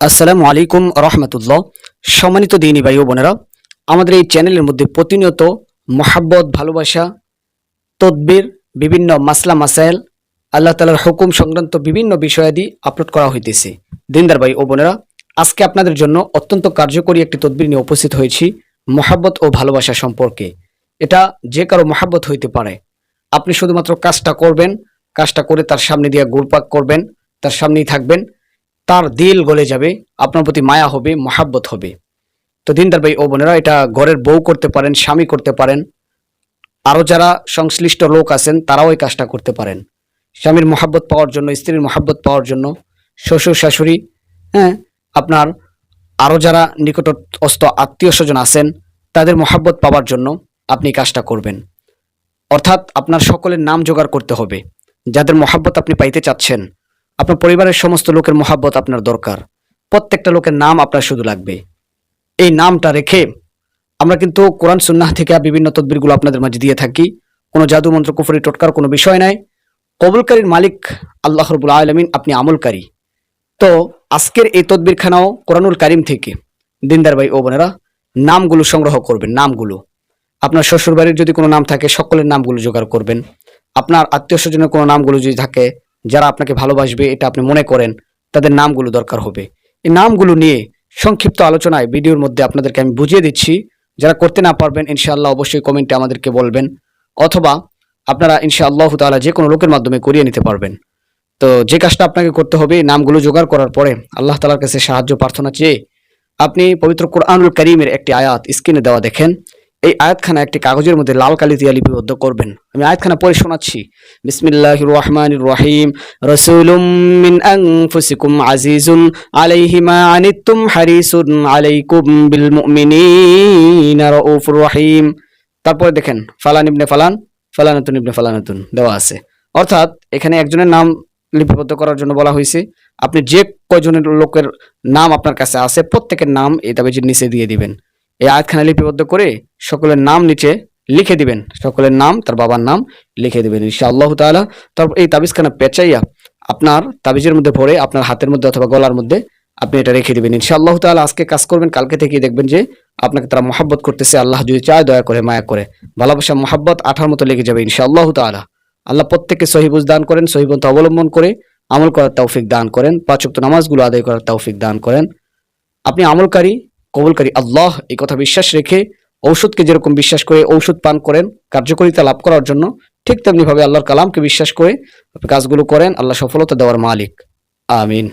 আসসালামু আলাইকুম রহমতুল্লাহ। সম্মানিত দিনী ভাই ও বোনেরা, আমাদের এই চ্যানেলের মধ্যে প্রতিনিয়ত মোহাব্বত, ভালোবাসা, তদবির, বিভিন্ন মাসলা, মাসাইল, আল্লাহ তালার হুকুম সংক্রান্ত বিভিন্ন বিষয়াদি আপলোড করা হইতেছে। দিনদার ভাই ও বোনেরা, আজকে আপনাদের জন্য অত্যন্ত কার্যকরী একটি তদবির নিয়ে উপস্থিত হয়েছি, মোহাব্বত ও ভালোবাসা সম্পর্কে। এটা যে কারও মোহাব্বত হইতে পারে। আপনি শুধুমাত্র কাজটা করবেন, কাজটা করে তার সামনে দিয়ে গুড়পাক করবেন, তার সামনেই থাকবেন তার দিল গলে যাবে, আপনার প্রতি মায়া হবে, মহাব্বত হবে। তো দিনদার ভাই ও বোনেরা, এটা ঘরের বউ করতে পারেন, স্বামী করতে পারেন, আরও যারা সংশ্লিষ্ট লোক আছেন, তারাও এই কাজটা করতে পারেন। স্বামীর মহাব্বত পাওয়ার জন্য, স্ত্রীর মহাব্বত পাওয়ার জন্য, শ্বশুর, শাশুড়ি হ্যাঁ আপনার আরও যারা নিকটস্থ আত্মীয় স্বজন আছেন, তাদের মহাব্বত পাওয়ার জন্য আপনি কাজটা করবেন। অর্থাৎ আপনার সকলের নাম জোগাড় করতে হবে। যাদের মহাব্বত আপনি পাইতে চাচ্ছেন আপনার পরিবারের সমস্ত লোকের মহাব্বত আপনার দরকার। প্রত্যেকটা লোকের নাম আপনার শুধু লাগবে। এই নামটা রেখে আমরা কিন্তু কোরআন, সুন্নাহ থেকে বিভিন্ন তদবিরগুলো আপনাদের মাঝে দিয়ে থাকি। কোনো জাদু মন্ত্র, কুফরি, টোটকার কোনো বিষয় নাই। কবুলকারীর মালিক আল্লাহ রবুল আলমিন, আপনি আমলকারী। তো আজকের এই তদবিরখানাও কোরআনুল কারিম থেকে। দিনদার ভাই ও বোনেরা, নামগুলো সংগ্রহ করবেন, নামগুলো। আপনার শ্বশুরবাড়ির যদি কোনো নাম থাকে, সকলের নামগুলো জোগাড় করবেন। আপনার আত্মীয় স্বজনের কোনো নামগুলো যদি থাকে যারা আপনাকে ভালোবাসবে, এটা আপনি মনে করেন, তাদের নামগুলো দরকার হবে। এই নামগুলো নিয়ে সংক্ষিপ্ত আলোচনায়, ভিডিওর মধ্যে আপনাদেরকে আমি বুঝিয়ে দিচ্ছি। যারা করতে না পারবেন, ইনশাআল্লাহ অবশ্যই কমেন্টে আমাদেরকে বলবেন। অথবা আপনারা ইনশাআল্লাহ তাআলা যে কোনো লোকের মাধ্যমে করিয়ে নিতে পারবেন। তো যে কাজটা আপনাকে করতে হবে নামগুলো জোগাড় করার পরে আল্লাহ তালার কাছে সাহায্য প্রার্থনা চেয়ে আপনি পবিত্র কোরআনুল করিমের একটি আয়াত স্ক্রিনে দেওয়া দেখেন। এই আয়াতখানা একটি কাগজের মধ্যে লাল কালি দিয়ে লিপিবদ্ধ করবেন। আমি আয়াতখানা পড়ে শোনাচ্ছি। বিসমিল্লাহির রহমানির রহিম। রসুলুম মিন আনফুসিকুম আজিজুন আলাইহি আনিতুম হারিসুন আলাইকুম বিল মুমিনিনা রাউফুর রহিম। তারপরে দেখেন, ফালান ইবনে ফালান, ফালানাতুন ইবনে ফালানাতুন দেওয়া আছে। অর্থাৎ এখানে একজনের নাম লিপিবদ্ধ করার জন্য বলা হয়েছে। আপনি যে কয়জনের লোকের নাম আপনার কাছে আছে, প্রত্যেকের নাম এই তাবিজের নিচে দিয়ে দিবেন। এই আয়াতখানা লিপিবদ্ধ করে সকলের নাম নিচে লিখে দিবেন। সকলের নাম, তার বাবার নাম লিখে দিবেন। ইনশা আল্লাহ তাআলা তারপর এই তাবিজখানা পেঁচাইয়া আপনার তাবিজের মধ্যে ভরে, আপনার হাতের মধ্যে অথবা গলার মধ্যে আপনি এটা রেখে দিবেন। ইনশা আল্লাহ তাআলা আজকে কাজ করবেন, কালকে থেকে দেখবেন যে আপনাকে তারা মহাব্বত করতেছে। আল্লাহ যদি চায় দয়া করে, মায়া করে। ভালোবাসা, মহাব্বত আঠার মতো লেগে যাবে ইনশা আল্লাহ তাআলা। আল্লাহ প্রত্যেককে সহিবুজ দান করেন সহিবন্ত অবলম্বন করে আমল করার তৌফিক দান করেন। পাঁচক্ত নামাজগুলো আদায় করার তৌফিক দান করেন। আপনি আমলকারী কবুলকারী আল্লাহ এই কথা বিশ্বাস রেখে ঔষধকে যেরকম বিশ্বাস করে ঔষধ পান করেন, কার্যকরিতা লাভ করার জন্য ঠিক তেমনিভাবে আল্লাহর কালামকে বিশ্বাস করে কাজগুলো করেন, আল্লাহ সফলতা দেওয়ার মালিক। আমিন।